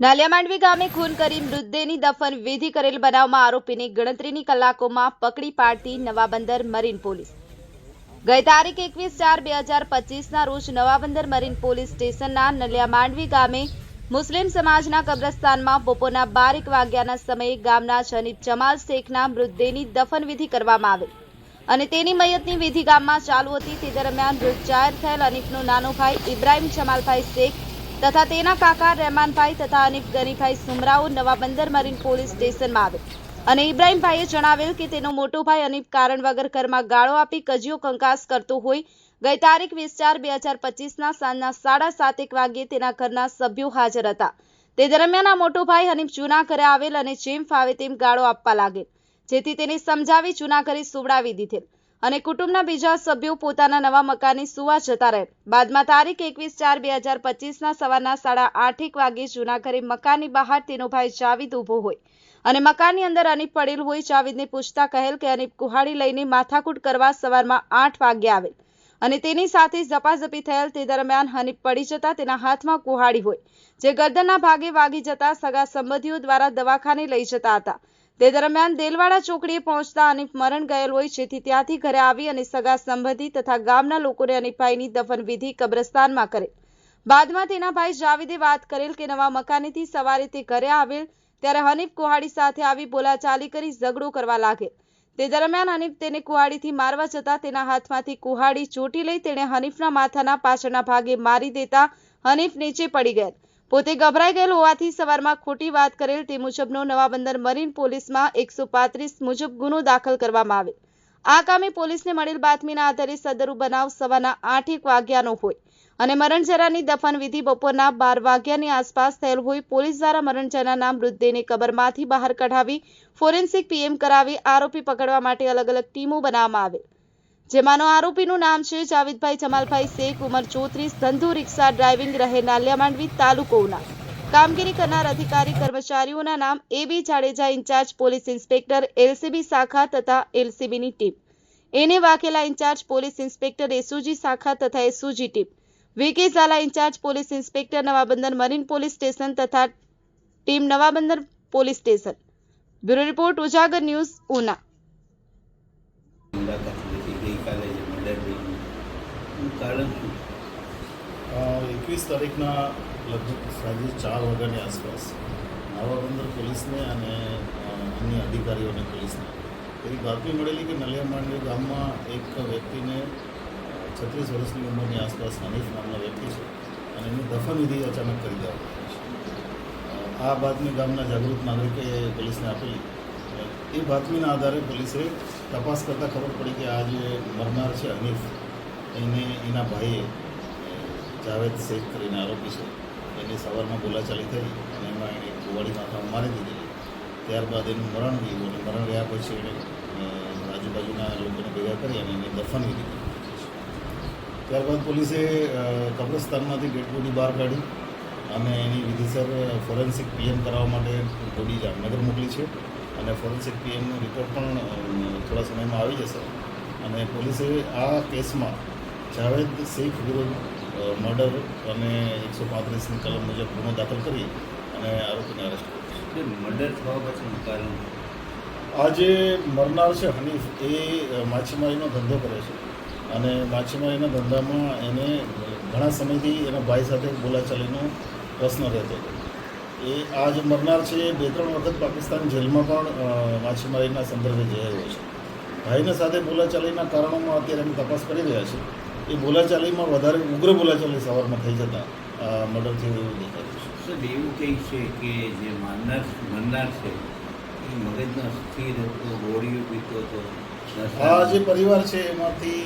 નાલિયા માંડવી ગામે ખૂન કરી મૃતદેહની દફન વિધિ કરેલ બનાવમાં આરોપીને ગણતરીની કલાકોમાં પકડી પાડતી નવાબંદર મરીન પોલીસ. ગઈ તારીખ એકવીસ ચાર બે હજાર પચીસના રોજ નવાબંદર મરીન પોલીસ સ્ટેશનના નલિયા માંડવી ગામે મુસ્લિમ સમાજના કબ્રસ્તાનમાં બપોરના બારેક વાગ્યાના સમયે ગામના જનીત જમાલ શેખના મૃતદેહની દફન વિધિ કરવામાં આવી અને તેની મયતની વિધિ ગામમાં ચાલુ હતી. તે દરમિયાન મૃત જાહેર થયેલ અનિકનો નાનો ભાઈ ઇબ્રાહિમ જમાલભાઈ શેખ તથા તેના કાકા રહેમાનભાઈ તથા અનિફ ગનીભાઈ સુમરાઓ નવાબંદર મરીન પોલીસ સ્ટેશનમાં આવે. અને ઇબ્રાહીમભાઈએ જણાવેલ કે તેનો મોટો ભાઈ અનિફ કારણ વગર ઘરમાં ગાળો આપી કજિયો કંકાસ કરતો હોય. ગઈ તારીખ વીસ ચાર બે હજાર પચીસના સાંજના સાડા સાતેક વાગ્યે તેના ઘરના સભ્યો હાજર હતા. તે દરમિયાન આ મોટો ભાઈ હનીફ જૂના ઘરે આવેલ અને જેમ ફાવે તેમ ગાળો આપવા લાગેલ જેથી તેને સમજાવી જૂના ઘરે સુવડાવી દીધેલ. અને કુટુંબના બીજા સભ્યો પોતાના નવા મકાને સુવા જતા રહે. બાદમાં તારીખ એકવીસ ચાર બે હજાર પચીસના સવારના સાડા આઠેક વાગે જૂના ઘરે મકાનની બહાર તેનો ભાઈ જાવીદ ઊભો હોય. અને મકાનની અંદર અનીફ પડેલ હોય, જાવીદને પૂછતા કહેલ કે અનીફ કુહાડી લઈને માથાકૂટ કરવા સવારમાં આઠ વાગે આવેલ અને તેની સાથે ઝપાઝપી થયેલ તે દરમિયાન હનીફ પડી જતા તેના હાથમાં કુહાડી હોય, જે ગરદનના ભાગે વાગી જતા સગા સંબંધીઓ દ્વારા દવાખાને લઈ જતા હતા. તે દરમિયાન દેલવાડા ચોકડીએ પહોંચતા અનિફ મરણ ગયેલ હોય જેથી ત્યાંથી ઘરે આવી અને સગા સંબંધી તથા ગામના લોકોને અનિફભાઈની દફનવિધિ કબ્રસ્તાનમાં કરેલ બાદમાં તેના ભાઈ જાવીદે વાત કરેલ કે નવા મકાનેથી સવારે તે ઘરે આવેલ, ત્યારે હનીફ કુહાડી સાથે આવી બોલાચાલી કરી ઝઘડો કરવા લાગેલ તે દરમિયાન હનીફ તેને કુહાડીથી મારવા જતા તેના હાથમાંથી કુહાડી ચોટી લઈ તેણે હનીફના માથાના પાછળના ભાગે મારી દેતા હનીફ નીચે પડી ગયેલ. પોતે ગભરાઈ ગયેલ હોવાથી સવારમાં ખોટી વાત કરેલ તે મુજબનો નવાબંદર મરીન પોલીસમાં એકસો પાંત્રીસ મુજબ ગુનો દાખલ કરવામાં આવેલ આ કામે પોલીસને મળેલ બાતમીના આધારે સદરુ બનાવ સવારના આઠેક વાગ્યાનો હોય અને મરણજરાની દફનવિધિ બપોરના બાર વાગ્યાની આસપાસ થયેલ હોય પોલીસ દ્વારા મરણજરાના મૃતદેહને કબરમાંથી બહાર કઢાવી ફોરેન્સિક પીએમ કરાવી આરોપી પકડવા માટે અલગ અલગ ટીમો બનાવવામાં આવેલ જેમાંનો આરોપીનું નામ છે જાવેદભાઈ જમાલભાઈ શેખ, ઉંમર ચોત્રીસ, ધંધુ રિક્ષા ડ્રાઇવિંગ રહે નાલિયા માંડવી તાલુકોના. કામગીરી કરનાર અધિકારી કર્મચારીઓના નામ A Jadeja incharge police inspector, LCB શાખા તથા એલસીબીની team. N Vaghela incharge police inspector, SOG શાખા તથા SOG team. VK Zala incharge police inspector, Navabandar marine police station તથા team Navabandar police station. Bureau report Ujagar news, Una મુલાકાત લીધી ગઈકાલે જે murder કારણ શું એકવીસ તારીખના લગભગ સાંજે ચાર વાગ્યાની આસપાસ નાવાબંદર પોલીસને અને અન્ય અધિકારીઓને પોલીસને એવી બાતમી મળેલી કે નલિયા માંડવી ગામમાં એક વ્યક્તિને છત્રીસ વર્ષની ઉંમરની આસપાસ હનીફ નામનો વ્યક્તિ છે અને એની દફનવિધિ અચાનક કરી દેવામાં આ બાતમી ગામના જાગૃત નાગરિકે પોલીસને આપેલી. એ બાતમીના આધારે પોલીસે તપાસ કરતાં ખબર પડી કે આ જે મરનાર છે હનીફ, એને એના ભાઈએ જાવેદ શેખ કરીને આરોપી છે. એની સવારમાં બોલાચાલી થઈ અને એમાં એણે કુવાડી માથામાં મારી દીધેલી. ત્યારબાદ એનું મરણ ગયું અને મરણ રહ્યા પછી એણે આજુબાજુના લોકોને ભેગા કરી અને એને દફન વિધિ કરી ત્યારબાદ પોલીસે કબ્રસ્તાનમાંથી ડેડ બોડી બહાર કાઢી અને એની વિધિસર ફોરેન્સિક પીએમ કરાવવા માટે બોડી જામનગર મોકલી છે. અને ફોરેન્સિક પીએમનો રિપોર્ટ પણ થોડા સમયમાં આવી જશે. અને પોલીસે આ કેસમાં જાવેદ શેખ વિરુદ્ધ મર્ડર અને એકસો પાંત્રીસની કલમ મુજબ ગુનો દાખલ કરી અને આરોપીને અરેસ્ટ કર્યો મર્ડર થવા પછી કારણ? આ જે મરનાર છે હનીફ એ માછીમારીનો ધંધો કરે છે. અને માછીમારીના ધંધામાં એને ઘણા સમયથી એના ભાઈ સાથે બોલાચાલીનો પ્રશ્ન રહેતો હતો. એ આ જે મરનાર છે એ બે ત્રણ વખત પાકિસ્તાન જેલમાં પણ માછીમારીના સંદર્ભે જઈ રહ્યો છે. ભાઈના સાથે બોલાચાલીના કારણોમાં અત્યારે અમે તપાસ કરી રહ્યા છીએ. એ બોલાચાલીમાં વધારે ઉગ્ર બોલાચાલી સવારમાં થઈ જતાં મર્ડર થયું એવું દેખાય છે. સર એવું કહે છે કે જે મારનાર મરનાર છે એ મગજનો સ્થિર હતો ગોળીઓ પીતો હતો આ જે પરિવાર છે એમાંથી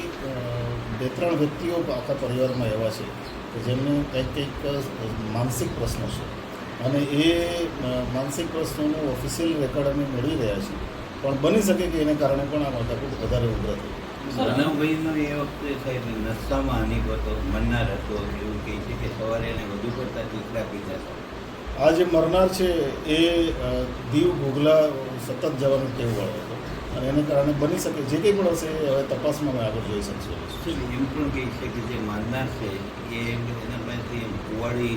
બે ત્રણ વ્યક્તિઓ આખા પરિવારમાં એવા છે કે જેમને કંઈક કંઈક માનસિક પ્રશ્નો છે. અને એ માનસિક પ્રશ્નોનું ઓફિશિયલ રેકોર્ડ અમે મેળવી રહ્યા છીએ. પણ બની શકે કે એને કારણે પણ આ માથાકૂટ વધારે ઉગ્ર થઈ માનવભાઈનો એ વખતે સાહેબ નશામાં હાનિ હતો મરનાર હતો એવું કહે છે કે સવારે એને વધુ પડતા ચીકડા હતા. આ જે મરનાર છે એ દીવ ઘોઘલા સતત જવાનું ટેવ વાળો હતો અને એને કારણે બની શકે જે કંઈ પણ હશે હવે તપાસમાં અમે આગળ જોઈ શકશું એમ પણ કહે છે કે જે મારનાર છે એ એના પાસેથી કુવાડી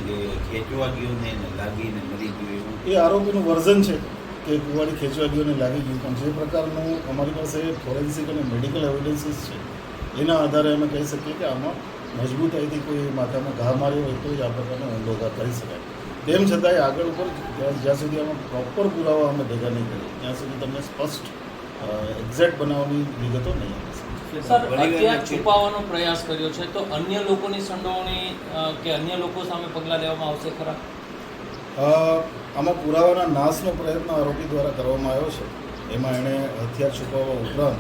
ખેંચવા ગયો ને એને લાગીને મરી ગયો એ આરોપીનું વર્ઝન છે. કે કુવાડી ખેંચવા ગયો લાગી ગયું. પણ જે પ્રકારનું અમારી પાસે ફોરેન્સિક અને મેડિકલ એવિડન્સીસ છે એના આધારે અમે કહી શકીએ કે આમાં મજબૂતાઈથી કોઈ માથામાં ઘા માર્યો હોય તો જ આ પ્રકારનો ઊંડો કરી શકાય. તેમ છતાંય આગળ ઉપર જ્યાં સુધી આમાં પ્રોપર પુરાવા અમે ભેગા નહીં કરીએ ત્યાં સુધી તમને સ્પષ્ટ એક્ઝેક્ટ બનાવવાની વિગતો નહીં આપી સર છુપાવવાનો પ્રયાસ કર્યો છે તો અન્ય લોકોની સંડોવણી કે અન્ય લોકો સામે પગલાં લેવામાં આવશે ખરા? આમાં પુરાવાના નાશનો પ્રયત્ન આરોપી દ્વારા કરવામાં આવ્યો છે. એમાં એણે હથિયાર છુપાવવા ઉપરાંત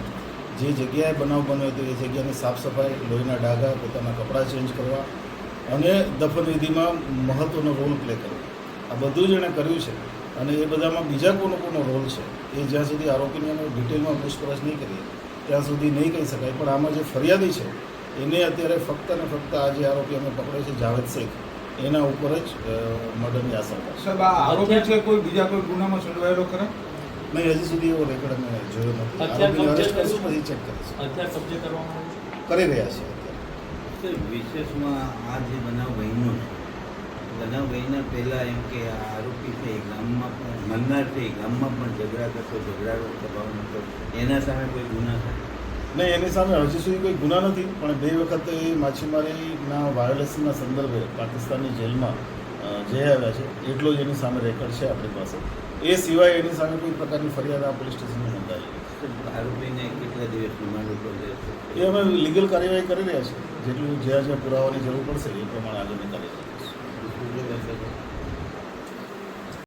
જે જગ્યાએ બનાવ બન્યો હતો એ જગ્યાની સાફ સફાઈ લોહીના ડાઘા, પોતાના કપડાં ચેન્જ કરવા અને દફનવિધિમાં મહત્ત્વનો રોલ પ્લે કર્યો આ બધું જ એણે કર્યું છે અને એ બધામાં બીજા કોનો કોનો રોલ છે એ જ્યાં સુધી આરોપીની અમે ડિટેલમાં પૂછપરછ નહીં કરીએ, ત્યાં સુધી નહીં કહી શકાય. પણ આમાં જે ફરિયાદી છે, એને અત્યારે ફક્ત ને ફક્ત આ જે આરોપી અમે પકડ્યો છે, જાવેદ શેખ એના ઉપર જ મર્ડરની આશંકા છે સાહેબ આ આરોપી છે કોઈ બીજા કોઈ ગુનામાં સંડવાયેલો ખરા? નહીં હજી સુધી એવો રેકોર્ડ અમે જોયો નથી. અત્યારે આરોપીને અરેસ્ટ કરીશું પછી ચેક કરીશું. અત્યારે કબજે કરવામાં કરી રહ્યા છે. વિશેષમાં આ જે બનાવ બહેનો છે બનાવ બહેના પહેલાં એમ કે આ આરોપી છે એ ગામમાં પણ મરનાર છે એ ગામમાં પણ ઝઘડા કરતો ઝઘડાનો સ્વભાવ નતો એના સામે કોઈ ગુના થાય? નહીં એની સામે હજી સુધી કોઈ ગુના નથી પણ બે વખત એ માછીમારીના વાયોલેશનના સંદર્ભે પાકિસ્તાનની જેલમાં જઈ આવ્યા છે. એટલો જ એની સામે રેકોર્ડ છે આપણી પાસે. એ સિવાય એની સામે કોઈ પ્રકારની ફરિયાદ આ પોલીસ સ્ટેશનમાં નોંધાયેલી આરોપીને કેટલા દિવસ રિમાન્ડ ઉપર એ અમે લીગલ કાર્યવાહી કરી રહ્યા છીએ. જેટલું જ્યાં જ્યાં પુરાવાની જરૂર પડશે એ પ્રમાણે કરીશું શું લેશે?